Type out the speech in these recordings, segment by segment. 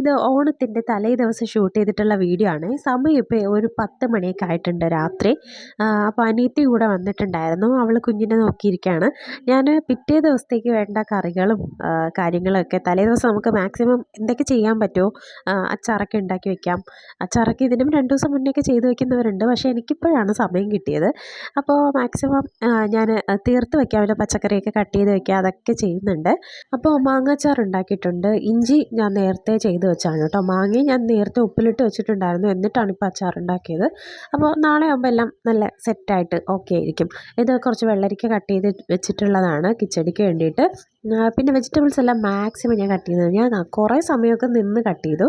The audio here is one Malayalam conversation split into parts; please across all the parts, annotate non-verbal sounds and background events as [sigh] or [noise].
ഇത് ഓണത്തിന്റെ തലേ ദിവസം ഷൂട്ട് ചെയ്തിട്ടുള്ള വീഡിയോ ആണ്. സമയം ഇപ്പോൾ ഒരു പത്ത് മണിയൊക്കെ ആയിട്ടുണ്ട് രാത്രി. അപ്പോൾ അനിയത്തി കൂടെ വന്നിട്ടുണ്ടായിരുന്നു. അവൾ കുഞ്ഞിനെ നോക്കിയിരിക്കുകയാണ്. ഞാൻ പിറ്റേ ദിവസത്തേക്ക് വേണ്ട കറികളും കാര്യങ്ങളൊക്കെ തലേ ദിവസം നമുക്ക് മാക്സിമം എന്തൊക്കെ ചെയ്യാൻ പറ്റുമോ അച്ചാറൊക്കെ ഉണ്ടാക്കി വെക്കാം. അച്ചാറൊക്കെ ഇതിനും രണ്ട് ദിവസം മുന്നേയൊക്കെ ചെയ്ത് വെക്കുന്നവരുണ്ട്. പക്ഷേ എനിക്കിപ്പോഴാണ് സമയം കിട്ടിയത്. അപ്പോൾ മാക്സിമം ഞാൻ തീർത്ത് വെക്കാമല്ലോ പച്ചക്കറിയൊക്കെ കട്ട് ചെയ്ത് വയ്ക്കുക അതൊക്കെ ചെയ്യുന്നുണ്ട്. അപ്പോൾ മാങ്ങാച്ചാർ ഉണ്ടാക്കിയിട്ടുണ്ട് ഇഞ്ചി ഞാൻ നേരത്തെ ചെയ്ത് വെച്ചാണ് കേട്ടോ. മാങ്ങയും ഞാൻ നേരത്തെ ഉപ്പിലിട്ട് വെച്ചിട്ടുണ്ടായിരുന്നു. എന്നിട്ടാണ് ഇപ്പോൾ അച്ചാർ ഉണ്ടാക്കിയത് അപ്പോൾ നാളെ ആകുമ്പോൾ എല്ലാം നല്ല സെറ്റായിട്ട് ഓക്കെ ആയിരിക്കും. ഇത് കുറച്ച് വെള്ളരിക്ക കട്ട് ചെയ്ത് വെച്ചിട്ടുള്ളതാണ് കിച്ചടിക്ക് വേണ്ടിയിട്ട്. പിന്നെ വെജിറ്റബിൾസ് എല്ലാം മാക്സിമം ഞാൻ കട്ട് ചെയ്തത് ഞാൻ കുറേ സമയമൊക്കെ നിന്ന് കട്ട് ചെയ്തു.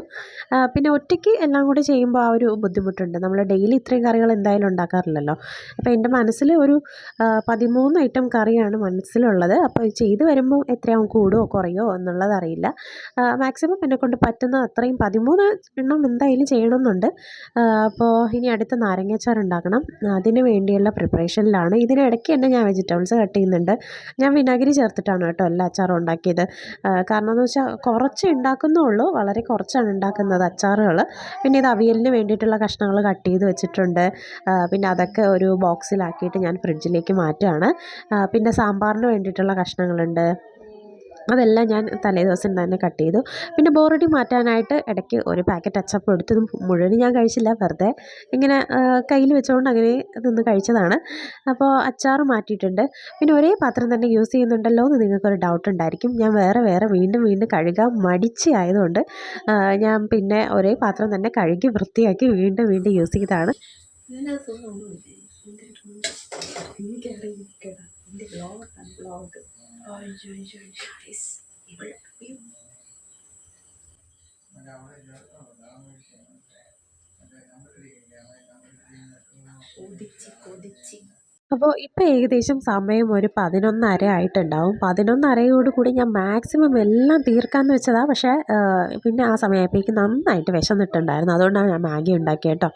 പിന്നെ ഒറ്റയ്ക്ക് എല്ലാം കൂടി ചെയ്യുമ്പോൾ ആ ഒരു ബുദ്ധിമുട്ടുണ്ട്. നമ്മൾ ഡെയിലി ഇത്രയും കറികൾ എന്തായാലും ഉണ്ടാക്കാറില്ലല്ലോ. അപ്പോൾ എന്റെ മനസ്സിൽ ഒരു പതിമൂന്ന് ഐറ്റം കറിയാണ് മനസ്സിലുള്ളത്. അപ്പോൾ ചെയ്ത് വരുമ്പോൾ എത്രയാവും കൂടുമോ കുറയോ എന്നുള്ളത് അറിയില്ല. മാക്സിമം എന്നെ കൊണ്ട് പറ്റുന്ന അത്രയും പതിമൂന്ന് എണ്ണം എന്തായാലും ചെയ്യണമെന്നുണ്ട്. അപ്പോൾ ഇനി അടുത്ത നാരങ്ങാച്ചാർ ഉണ്ടാക്കണം. അതിന് വേണ്ടിയുള്ള പ്രിപ്പറേഷനിലാണ് ഇതിനിടയ്ക്ക് തന്നെ ഞാൻ വെജിറ്റബിൾസ് കട്ട് ചെയ്യുന്നുണ്ട്. ഞാൻ വിനാഗിരി ചേർത്തിട്ടാണ് കേട്ടോ എല്ലാ അച്ചാറും ഉണ്ടാക്കിയത് കാരണം എന്ന് വെച്ചാൽ കുറച്ച് ഉണ്ടാക്കുന്നുള്ളൂ വളരെ കുറച്ചാണ് ഉണ്ടാക്കുന്നത് അച്ചാറുകൾ പിന്നെ ഇത് അവിയലിന് വേണ്ടിയിട്ടുള്ള കഷ്ണങ്ങൾ കട്ട് ചെയ്ത് വെച്ചിട്ടുണ്ട്. പിന്നെ അതൊക്കെ ഒരു ബോക്സിലാക്കിയിട്ട് ഞാൻ ഫ്രിഡ്ജിലേക്ക് മാറ്റുകയാണ്. പിന്നെ സാമ്പാറിന് വേണ്ടിയിട്ടുള്ള കഷ്ണങ്ങളുണ്ട്. അതെല്ലാം ഞാൻ തലേ ദിവസം തന്നെ കട്ട് ചെയ്തു. പിന്നെ ബോറടി മാറ്റാനായിട്ട് ഇടയ്ക്ക് ഒരു പാക്കറ്റ് അച്ചപ്പ് എടുത്തത് മുഴുവനും ഞാൻ കഴിച്ചില്ല വെറുതെ ഇങ്ങനെ കയ്യിൽ വെച്ചുകൊണ്ട് അങ്ങനെ നിന്ന് കഴിച്ചതാണ്. അപ്പോൾ അച്ചാർ മാറ്റിയിട്ടുണ്ട്. പിന്നെ ഒരേ പാത്രം തന്നെ യൂസ് ചെയ്യുന്നുണ്ടല്ലോ എന്ന് നിങ്ങൾക്കൊരു ഡൗട്ട് ഉണ്ടായിരിക്കും. ഞാൻ വേറെ വേറെ വീണ്ടും വീണ്ടും കഴുകാൻ മടിച്ച് ആയതുകൊണ്ട് ഞാൻ പിന്നെ ഒരേ പാത്രം തന്നെ കഴുകി വൃത്തിയാക്കി വീണ്ടും വീണ്ടും യൂസ് ചെയ്തതാണ് അപ്പോൾ ഇപ്പോൾ ഏകദേശം സമയം ഒരു പതിനൊന്നര ആയിട്ടുണ്ടാവും. പതിനൊന്നരയോട് കൂടി ഞാൻ മാക്സിമം എല്ലാം തീർക്കാമെന്ന് വെച്ചതാണ് പക്ഷേ പിന്നെ ആ സമയത്തേക്ക് നന്നായിട്ട് വിശന്നിട്ടുണ്ടായിരുന്നു. അതുകൊണ്ടാണ് ഞാൻ മാഗി ഉണ്ടാക്കിയത് കേട്ടോ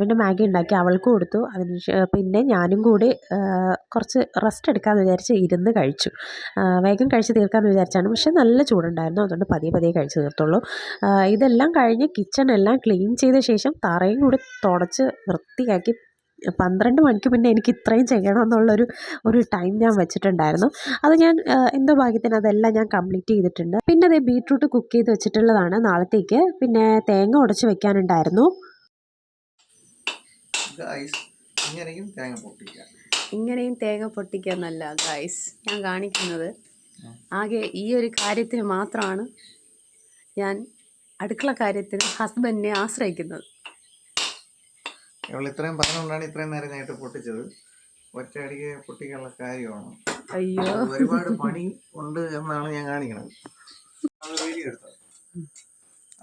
പിന്നെ മാഗി ഉണ്ടാക്കി അവൾക്ക് കൊടുത്തു. അതിന് പിന്നെ ഞാനും കൂടി കുറച്ച് റെസ്റ്റ് എടുക്കാമെന്ന് വിചാരിച്ച് ഇരുന്ന് കഴിച്ചു. വേഗം കഴിച്ച് തീർക്കാമെന്ന് വിചാരിച്ചാണ്. പക്ഷേ നല്ല ചൂടുണ്ടായിരുന്നു. അതുകൊണ്ട് പതിയെ പതിയെ കഴിച്ച് തീർത്തുള്ളൂ. ഇതെല്ലാം കഴിഞ്ഞ് കിച്ചൺ എല്ലാം ക്ലീൻ ചെയ്ത ശേഷം തറയും കൂടി തുടച്ച് വൃത്തിയാക്കി പന്ത്രണ്ട് മണിക്ക് പിന്നെ എനിക്ക് ഇത്രയും ചെയ്യണമെന്നുള്ളൊരു ഒരു ടൈം ഞാൻ വെച്ചിട്ടുണ്ടായിരുന്നു. അത് ഞാൻ എന്തോ ഭാഗ്യത്തിന് അതെല്ലാം ഞാൻ കംപ്ലീറ്റ് ചെയ്തിട്ടുണ്ട്. പിന്നെ അതേ ബീട്രൂട്ട് കുക്ക് ചെയ്ത് വെച്ചിട്ടുള്ളതാണ് നാളത്തേക്ക്. പിന്നെ തേങ്ങ ഉടച്ച് വെക്കാനുണ്ടായിരുന്നു. ഗായ്സ് ഇങ്ങനെയും തേങ്ങ പൊട്ടിക്കാം. ഇങ്ങനെയും തേങ്ങ പൊട്ടിക്കാന്നല്ല ഗായ്സ് ഞാൻ കാണിക്കുന്നത് ആകെ ഈ ഒരു കാര്യത്തിന് മാത്രമാണ് ഞാൻ അടുക്കള കാര്യത്തിന് ഹസ്ബൻഡിനെ ആശ്രയിക്കുന്നത്. ഇവൾ ഇത്രയും പറഞ്ഞുകൊണ്ടാണ് ഇത്രയും നേരം ഞാനിട്ട് പൊട്ടിച്ചത്. ഒറ്റയടിക്ക് പൊട്ടിക്കാനുള്ള കാര്യമാണ്. അയ്യോ. ഒരുപാട് പണി ഉണ്ട് എന്നാണ് ഞാൻ കാണിക്കുന്നത് അവൾ വീഡിയോ എടുത്തത്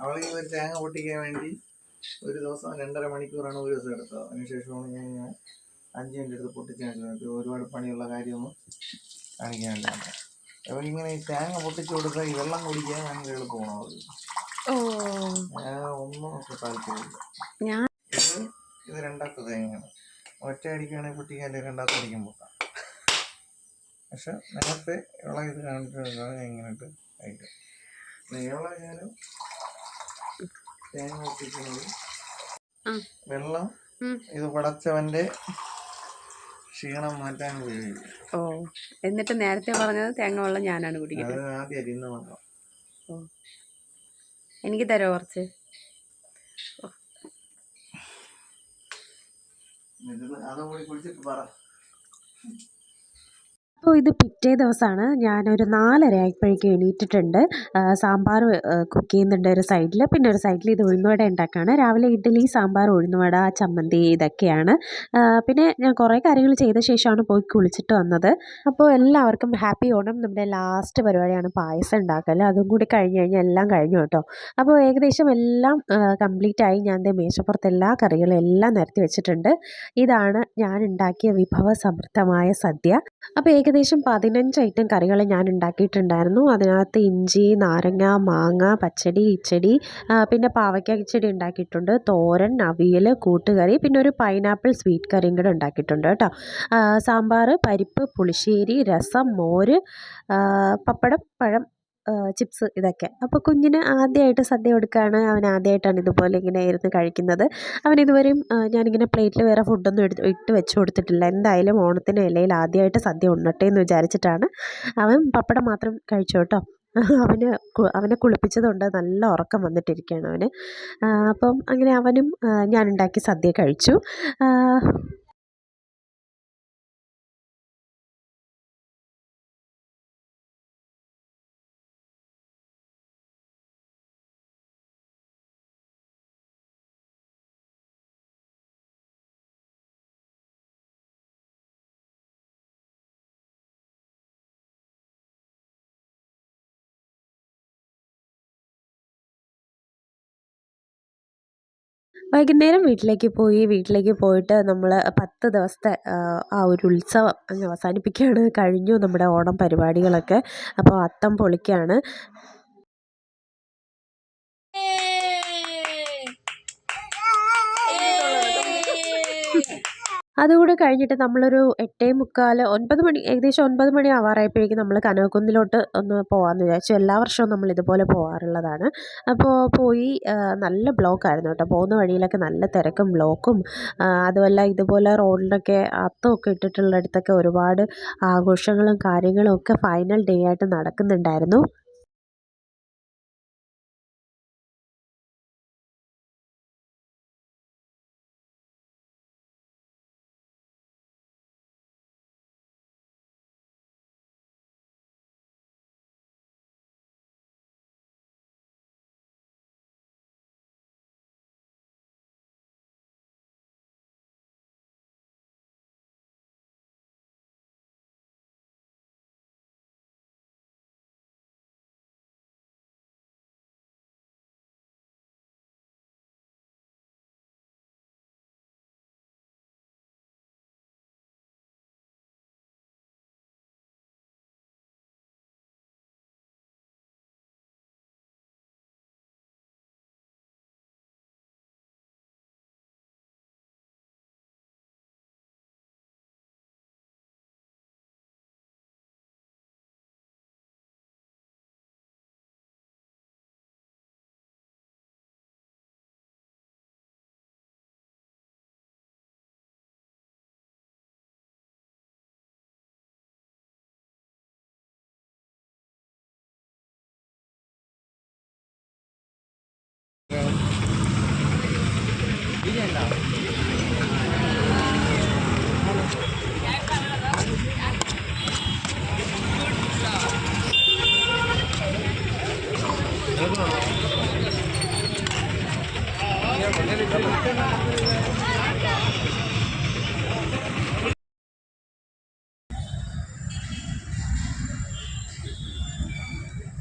അവൾ ഈ ഒരു തേങ്ങ പൊട്ടിക്കാൻ വേണ്ടി ഒരു ദിവസം രണ്ടര മണിക്കൂറാണ് ഒരു ദിവസം എടുത്തത്. അതിനുശേഷമാണ് ഞാൻ ഇങ്ങനെ അഞ്ച് മിനിറ്റ് എടുത്ത് പൊട്ടിച്ചാൽ ഒരുപാട് പണിയുള്ള കാര്യമൊന്നും കാണിക്കാൻ വേണ്ടിയാണ്. അപ്പോൾ ഇങ്ങനെ ഈ തേങ്ങ പൊട്ടിച്ചു കൊടുത്താൽ ഈ വെള്ളം കുടിക്കാൻ ഭയങ്കര എളുപ്പമാണോ? ഞാൻ ഒന്നും താല്പര്യമില്ല. ഞാൻ ഇത് രണ്ടാമത്തെ തേങ്ങയാണ് ഒറ്റ അടിക്കുകയാണെങ്കിൽ പൊട്ടിക്കാൻ രണ്ടാമത്തെ അടിക്കും പൊട്ടാം പക്ഷെ നേരത്തെ ഇവളെ ഇത് കാണിച്ചിട്ടാണ് ഞാൻ ഇങ്ങനെയിട്ട് കഴിക്കും തേങ്ങ പൊട്ടിക്കുന്നത് വെള്ളം ഇത് പടച്ചവന്റെ ക്ഷീണം മാറ്റാൻ ഉപയോഗിക്കും. ഓ. എന്നിട്ട് നേരത്തെ പറഞ്ഞത് തേങ്ങ വെള്ളം ഞാനാണ് കുടിക്കുന്നത്. ആദ്യം അരിയുന്ന വെള്ളം. എനിക്ക് തരോ കുറച്ച്? അതും കൂടി കുടിച്ചിട്ട് പറ. അപ്പോൾ ഇത് പിറ്റേ ദിവസമാണ്. ഞാനൊരു നാലര ആയപ്പോഴേക്കും എണീറ്റിട്ടുണ്ട് സാമ്പാർ കുക്ക് ചെയ്യുന്നുണ്ട് ഒരു സൈഡിൽ. പിന്നെ ഒരു സൈഡിൽ ഇത് ഉഴുന്നുവട ഉണ്ടാക്കുകയാണ്. രാവിലെ ഇഡ്ഡലി സാമ്പാർ ഉഴുന്നുവട ചമ്മന്തി ഇതൊക്കെയാണ്. പിന്നെ ഞാൻ കുറേ കാര്യങ്ങൾ ചെയ്ത ശേഷമാണ് പോയി കുളിച്ചിട്ട് വന്നത്. അപ്പോൾ എല്ലാവർക്കും ഹാപ്പി ഓണം. നമ്മുടെ ലാസ്റ്റ് പരിപാടിയാണ് പായസം ഉണ്ടാക്കൽ. അതും കൂടി കഴിഞ്ഞ് കഴിഞ്ഞാൽ എല്ലാം കഴിഞ്ഞു കേട്ടോ. അപ്പോൾ ഏകദേശം എല്ലാം കംപ്ലീറ്റ് ആയി. ഞാൻ മേശപ്പുറത്ത് എല്ലാ കറികളും എല്ലാം നിരത്തി വെച്ചിട്ടുണ്ട്. ഇതാണ് ഞാൻ ഉണ്ടാക്കിയ വിഭവ സമൃദ്ധമായ സദ്യ. അപ്പോൾ ഏകദേശം പതിനഞ്ച് ഐറ്റം കറികൾ ഞാൻ ഉണ്ടാക്കിയിട്ടുണ്ടായിരുന്നു. അതിനകത്ത് ഇഞ്ചി നാരങ്ങ മാങ്ങ പച്ചടി ഇച്ചടി പിന്നെ പാവയ്ക്ക കിച്ചടി ഉണ്ടാക്കിയിട്ടുണ്ട്. തോരൻ അവിയൽ കൂട്ടുകറി പിന്നെ ഒരു പൈനാപ്പിൾ സ്വീറ്റ് കറിയും കൂടെ ഉണ്ടാക്കിയിട്ടുണ്ട് കേട്ടോ. സാമ്പാർ പരിപ്പ് പുളിശ്ശേരി രസം മോര് പപ്പടം പഴം ചിപ്സ് ഇതൊക്കെ. അപ്പോൾ കുഞ്ഞിന് ആദ്യമായിട്ട് സദ്യ കൊടുക്കുകയാണ് അവൻ ആദ്യമായിട്ടാണ് ഇതുപോലെ ഇങ്ങനെ ഇരുന്ന് കഴിക്കുന്നത്. അവൻ ഇതുവരെയും ഞാനിങ്ങനെ പ്ലേറ്റിൽ വേറെ ഫുഡൊന്നും എടുത്ത് ഇട്ട് വെച്ച് കൊടുത്തിട്ടില്ല. എന്തായാലും ഓണത്തിന് ഇലയിൽ ആദ്യമായിട്ട് സദ്യ ഉണ്ണട്ടെ എന്ന് വിചാരിച്ചിട്ടാണ് അവൻ പപ്പടം മാത്രം കഴിച്ചു കേട്ടോ. [laughs] അവന് അവനെ കുളിപ്പിച്ചതുകൊണ്ട് നല്ല ഉറക്കം വന്നിട്ടിരിക്കുകയാണ് അവന്. അപ്പം അങ്ങനെ അവനും ഞാനുണ്ടാക്കി സദ്യ കഴിച്ചു. വൈകുന്നേരം വീട്ടിലേക്ക് പോയി വീട്ടിലേക്ക് പോയിട്ട് നമ്മൾ പത്ത് ദിവസത്തെ ആ, ഒരു ഉത്സവം അങ്ങ് അവസാനിപ്പിക്കുകയാണ്. കഴിഞ്ഞു നമ്മുടെ ഓണം പരിപാടികളൊക്കെ. അപ്പോൾ അത്തം പൊളിക്കുകയാണ്. അതുകൂടെ കഴിഞ്ഞിട്ട് നമ്മളൊരു എട്ടേ മുക്കാൽ ഒൻപത് മണി ഏകദേശം ഒൻപത് മണി ആവാറായപ്പോഴേക്കും നമ്മൾ കനകക്കുന്നിലോട്ട് ഒന്ന് പോകാമെന്ന് വിചാരിച്ചു. എല്ലാ വർഷവും നമ്മൾ ഇതുപോലെ പോകാറുള്ളതാണ് അപ്പോൾ പോയി നല്ല ബ്ലോക്കായിരുന്നു കേട്ടോ. പോകുന്ന വഴിയിലൊക്കെ നല്ല തിരക്കും ബ്ലോക്കും അതുമല്ല ഇതുപോലെ റോഡിലൊക്കെ അത്തമൊക്കെ ഇട്ടിട്ടുള്ളിടത്തൊക്കെ ഒരുപാട് ആഘോഷങ്ങളും കാര്യങ്ങളും ഒക്കെ ഫൈനൽ ഡേ ആയിട്ട് നടക്കുന്നുണ്ടായിരുന്നു.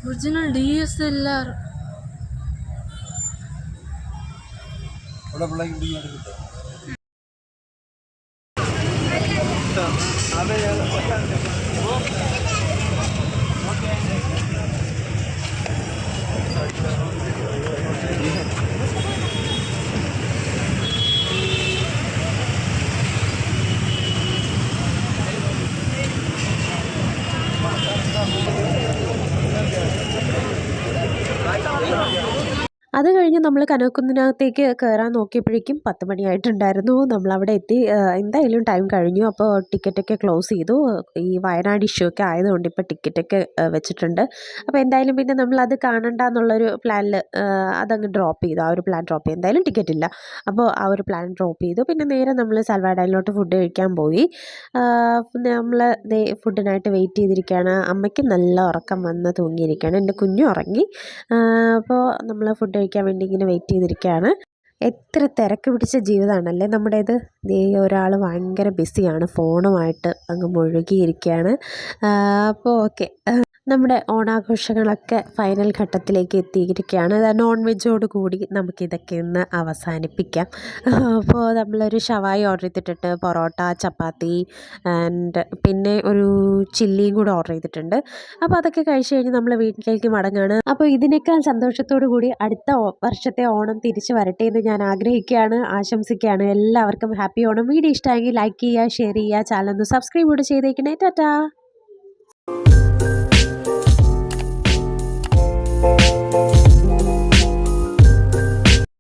ഒറിജിനൽ ഡി ഇവിടെ പിള്ളേക്ക് പിടിക്കാൻ കിട്ടും അത് കഴിഞ്ഞ് നമ്മൾ കനകക്കുന്നിനകത്തേക്ക് കയറാൻ നോക്കിയപ്പോഴേക്കും പത്ത് മണിയായിട്ടുണ്ടായിരുന്നു. നമ്മളവിടെ എത്തി എന്തായാലും ടൈം കഴിഞ്ഞു. അപ്പോൾ ടിക്കറ്റൊക്കെ ക്ലോസ് ചെയ്തു. ഈ വയനാട് ഇഷ്യൂ ഒക്കെ ആയതുകൊണ്ട് ഇപ്പോൾ ടിക്കറ്റൊക്കെ വെച്ചിട്ടുണ്ട്. അപ്പോൾ എന്തായാലും പിന്നെ നമ്മൾ അത് കാണണ്ട എന്നുള്ളൊരു പ്ലാനിൽ അതങ്ങ് ഡ്രോപ്പ് ചെയ്തു. ആ ഒരു പ്ലാൻ ഡ്രോപ്പ് ചെയ്തു. എന്തായാലും ടിക്കറ്റ് ഇല്ല. അപ്പോൾ ആ ഒരു പ്ലാൻ ഡ്രോപ്പ് ചെയ്തു. പിന്നെ നേരെ നമ്മൾ സൽവാഡയിലോട്ട് ഫുഡ് കഴിക്കാൻ പോയി. നമ്മൾ ഫുഡിനായിട്ട് വെയിറ്റ് ചെയ്തിരിക്കുകയാണ്. അമ്മയ്ക്ക് നല്ല ഉറക്കം വന്ന് തൂങ്ങിയിരിക്കുകയാണ്. എന്റെ കുഞ്ഞു ഉറങ്ങി. അപ്പോൾ നമ്മൾ ഫുഡ് കഴിക്കാൻ വേണ്ടി ഇങ്ങനെ വെയിറ്റ് ചെയ്തിരിക്കുകയാണ് എത്ര തിരക്ക് പിടിച്ച ജീവിതമാണല്ലേ നമ്മുടേത്? ദേ ഒരാൾ ഭയങ്കര ബിസിയാണ് ഫോണുമായിട്ട് അങ്ങ് മുഴുകിയിരിക്കുകയാണ് അപ്പോൾ ഓക്കെ നമ്മുടെ ഓണാഘോഷങ്ങളൊക്കെ ഫൈനൽ ഘട്ടത്തിലേക്ക് എത്തിയിരിക്കുകയാണ്. നോൺ വെജോട് കൂടി നമുക്കിതൊക്കെ ഇന്ന് അവസാനിപ്പിക്കാം. അപ്പോൾ നമ്മളൊരു ഷവായി ഓർഡർ ചെയ്തിട്ടുണ്ട് പൊറോട്ട ചപ്പാത്തി ആൻഡ് പിന്നെ ഒരു ചില്ലിയും കൂടെ ഓർഡർ ചെയ്തിട്ടുണ്ട്. അപ്പോൾ അതൊക്കെ കഴിച്ച് കഴിഞ്ഞ് നമ്മൾ വീട്ടിലേക്ക് മടങ്ങാണ്. അപ്പോൾ ഇതിനേക്കാൾ സന്തോഷത്തോടു കൂടി അടുത്ത വർഷത്തെ ഓണം തിരിച്ചു വരട്ടെ എന്ന് ഞാൻ ആഗ്രഹിക്കുകയാണ് ആശംസിക്കുകയാണ്. എല്ലാവർക്കും ഹാപ്പി ഓണം. വീഡിയോ ഇഷ്ടമായെങ്കിൽ ലൈക്ക് ചെയ്യുക ഷെയർ ചെയ്യുക ചാനൽ ഒന്ന് സബ്സ്ക്രൈബ് കൂടെ ചെയ്തേക്കണേ. ടാറ്റാ!